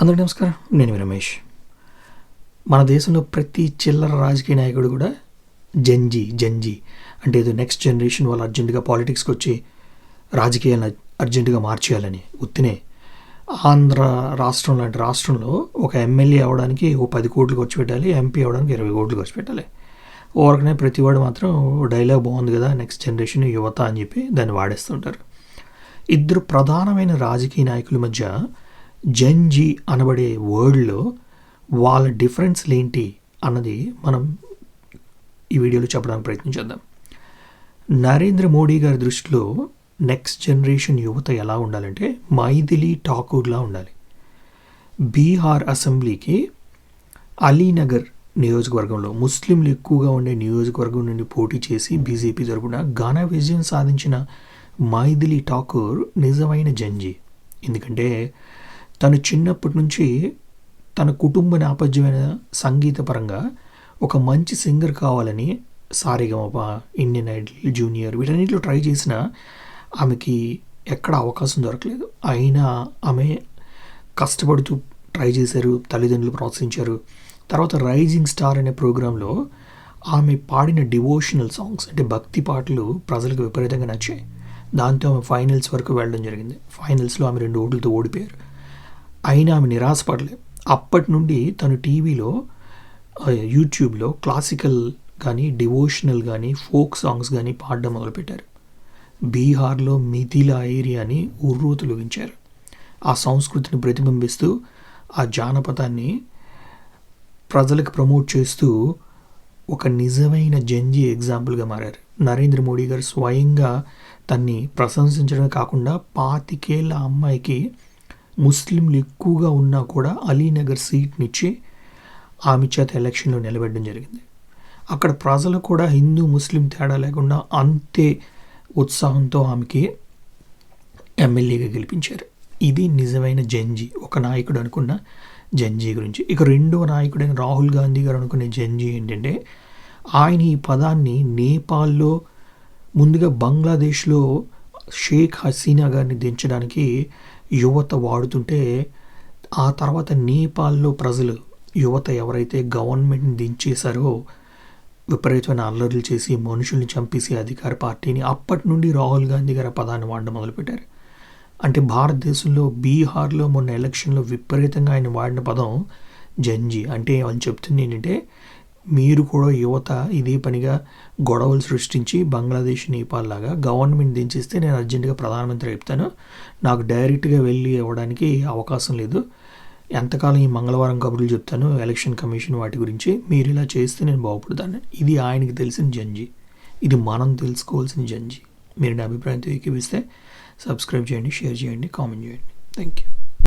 అందరికీ నమస్కారం. నేను మీ రమేష్. మన దేశంలో ప్రతి చిల్లర రాజకీయ నాయకుడు కూడా జంజీ జంజీ అంటే ఏదో నెక్స్ట్ జనరేషన్ వాళ్ళు అర్జెంటుగా పాలిటిక్స్కి వచ్చి రాజకీయాలను అర్జెంటుగా మార్చేయాలని ఉత్తినే ఆంధ్ర రాష్ట్రం లాంటి రాష్ట్రంలో ఒక ఎమ్మెల్యే అవ్వడానికి ఓ పది కోట్లు ఖర్చు పెట్టాలి ఎంపీ అవ్వడానికి ఇరవై కోట్లు ఖర్చు పెట్టాలి. ఓరకనే ప్రతివాడు మాత్రం డైలాగ్ బాగుంది కదా నెక్స్ట్ జనరేషన్ యువత అని చెప్పి దాన్ని వాడేస్తుంటారు. ఇద్దరు ప్రధానమైన రాజకీయ నాయకుల మధ్య జంజీ అనబడే వర్డ్లో వాళ్ళ డిఫరెన్స్లు ఏంటి అన్నది మనం ఈ వీడియోలో చెప్పడానికి ప్రయత్నించేద్దాం నరేంద్ర మోడీ గారి దృష్టిలో నెక్స్ట్ జనరేషన్ యువత ఎలా ఉండాలంటే మైథిలి ఠాకూర్లా ఉండాలి. బీహార్ అసెంబ్లీకి అలీనగర్ నియోజకవర్గంలో ముస్లింలు ఎక్కువగా ఉండే నియోజకవర్గం నుండి పోటీ చేసి బీజేపీ తరపున ఘన విజయం సాధించిన మైథిలి ఠాకూర్ నిజమైన జంజీ. ఎందుకంటే తను చిన్నప్పటి నుంచి తన కుటుంబ నేపథ్యమైన సంగీతపరంగా ఒక మంచి సింగర్ కావాలని సారిగమప ఇండియన్ ఐడల్ జూనియర్ వీటన్నిటిలో ట్రై చేసిన ఆమెకి ఎక్కడ అవకాశం దొరకలేదు. అయినా ఆమె కష్టపడుతూ ట్రై చేశారు తల్లిదండ్రులు ప్రోత్సహించారు. తర్వాత రైజింగ్ స్టార్ అనే ప్రోగ్రాంలో ఆమె పాడిన డివోషనల్ సాంగ్స్ అంటే భక్తి పాటలు ప్రజలకు విపరీతంగా నచ్చాయి. దాంతో ఆమె ఫైనల్స్ వరకు వెళ్ళడం జరిగింది. ఫైనల్స్లో ఆమె రెండు ఓట్లతో ఓడిపోయారు. అయినా ఆమె నిరాశపడలేదు. అప్పటి నుండి తను టీవీలో యూట్యూబ్లో క్లాసికల్ కానీ డివోషనల్ కానీ ఫోక్ సాంగ్స్ కానీ పాడడం మొదలుపెట్టారు. బీహార్లో మిథిలా ఏరియాని ఉర్రూ వించారు ఆ సంస్కృతిని ప్రతిబింబిస్తూ ఆ జానపదాన్ని ప్రజలకు ప్రమోట్ చేస్తూ ఒక నిజమైన జంజీ ఎగ్జాంపుల్గా మారారు. నరేంద్ర మోడీ గారు స్వయంగా తన్ని ప్రశంసించడమే కాకుండా పాతికేళ్ళ అమ్మాయికి ముస్లింలు ఎక్కువగా ఉన్నా కూడా అలీనగర్ సీట్నిచ్చి ఆమె చేత ఎలక్షన్లో నిలబెట్టడం జరిగింది. అక్కడ ప్రజలు కూడా హిందూ ముస్లిం తేడా లేకుండా అంతే ఉత్సాహంతో ఆమెకి ఎమ్మెల్యేగా గెలిపించారు. ఇది నిజమైన జంజీ ఒక నాయకుడు అనుకున్న జంజీ గురించి. ఇక రెండవ నాయకుడైన రాహుల్ గాంధీ గారు అనుకునే జంజీ ఏంటంటే ఆయన ఈ పదాన్ని నేపాల్లో ముందుగా బంగ్లాదేశ్లో షేక్ హసీనా గారిని దించడానికి యువత వాడుతుంటే ఆ తర్వాత నేపాల్లో ప్రజలు యువత ఎవరైతే గవర్నమెంట్ని దించేశారో విపరీతమైన అల్లర్లు చేసి మనుషుల్ని చంపేసి అధికార పార్టీని అప్పటి నుండి రాహుల్ గాంధీ గారి పదాన్ని వాడడం మొదలుపెట్టారు. అంటే భారతదేశంలో బీహార్లో మొన్న ఎలక్షన్లో విపరీతంగా ఆయన వాడిన పదం జంజీ. అంటే వాళ్ళు చెప్తుంది ఏంటంటే మీరు కూడా యువత ఇదే పనిగా గొడవలు సృష్టించి బంగ్లాదేశ్ నేపాల్ లాగా గవర్నమెంట్ దించేస్తే నేను అర్జెంటుగా ప్రధానమంత్రి చెప్తాను. నాకు డైరెక్ట్గా వెళ్ళి ఇవ్వడానికి అవకాశం లేదు. ఎంతకాలం ఈ మంగళవారం కబుర్లు చెప్తాను ఎలక్షన్ కమిషన్ వాటి గురించి. మీరు ఇలా చేస్తే నేను బాగుపడతాను. ఇది ఆయనకి తెలిసిన జంజి. ఇది మనం తెలుసుకోవాల్సిన జంజి. మీరు నా అభిప్రాయంతో ఏకీపిస్తే సబ్స్క్రైబ్ చేయండి షేర్ చేయండి కామెంట్ చేయండి. Thank you